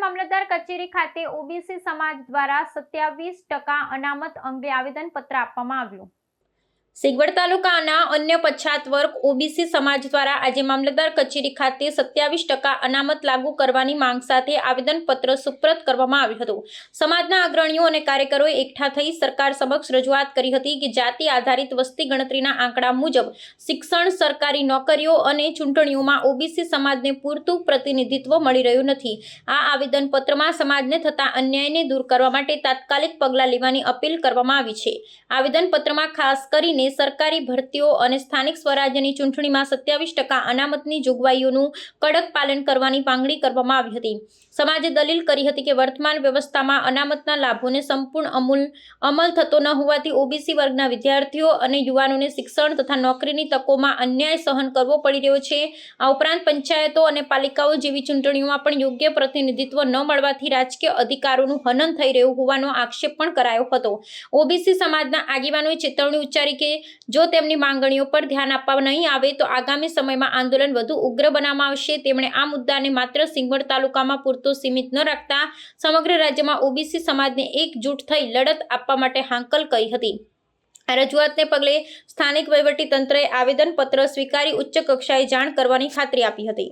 મામલતદાર કચેરી ખાતે ઓબીસી સમાજ દ્વારા સત્યાવીસ ટકા અનામત અંગે આવેદનપત્ર આપવામાં આવ્યું. સિગવડ તાલુકાના અન્ય પછાત વર્ગ ઓબીસી સમાજ દ્વારા આજે મામલતદાર કચેરી ખાતે સત્યાવીસ ટકા અનામત લાગુ કરવાની માંગ સાથે આવેદનપત્ર સુપ્રત કરવામાં આવ્યું હતું. સમાજના અગ્રણીઓ અને કાર્યકરોએ એકઠા થઈ સરકાર સમક્ષ રજૂઆત કરી હતી કે જાતિ આધારિત વસ્તી ગણતરીના આંકડા મુજબ શિક્ષણ, સરકારી નોકરીઓ અને ચૂંટણીઓમાં ઓબીસી સમાજને પૂરતું પ્રતિનિધિત્વ મળી રહ્યું નથી. આ આવેદનપત્રમાં સમાજને થતા અન્યાયને દૂર કરવા માટે તાત્કાલિક પગલાં લેવાની અપીલ કરવામાં આવી છે. આવેદનપત્રમાં ખાસ કરીને સરકારી ભરતીઓ અને સ્થાનિક સ્વરાજ્યની ચૂંટણીમાં સત્યાવીસ ટકા અનામતની જોગવાઈઓનું કડક પાલન કરવાની માંગણી કરવામાં આવી હતી. સમાજે દલીલ કરી હતી કે વર્તમાન વ્યવસ્થામાં અનામતના લાભોને સંપૂર્ણ અમૂલ અમલ થતો ન હોવાથી ઓબીસી વર્ગના વિદ્યાર્થીઓ અને યુવાનોને શિક્ષણ તથા નોકરીની તકોમાં અન્યાય સહન કરવો પડી રહ્યો છે. આ ઉપરાંત પંચાયતો અને પાલિકાઓ જેવી ચૂંટણીઓમાં પણ યોગ્ય પ્રતિનિધિત્વ ન મળવાથી રાજકીય અધિકારોનું હનન થઈ રહ્યું હોવાનો આક્ષેપ પણ કરાયો હતો. ઓબીસી સમાજના આગેવાનોએ ચેતવણી ઉચ્ચારી કે, જો તેમની માંગણીઓ પર ધ્યાન આપવા નહીં આવે, તો આગામી સમયમાં આંદોલન વધુ ઉગ્ર બનાવવામાં આવશે. તેમણે આ મુદ્દાને માત્ર સિંગવડ તાલુકામાં પૂરતો સીમિત ન રાખતા સમગ્ર રાજ્યમાં ઓબીસી સમાજને એકજૂટ થઈ લડત આપવા માટે હાંકલ કરી હતી. આ રજૂઆતને પગલે સ્થાનિક વહીવટી તંત્રએ આવેદનપત્ર સ્વીકારી ઉચ્ચ કક્ષાએ જાણ કરવાની ખાતરી આપી હતી.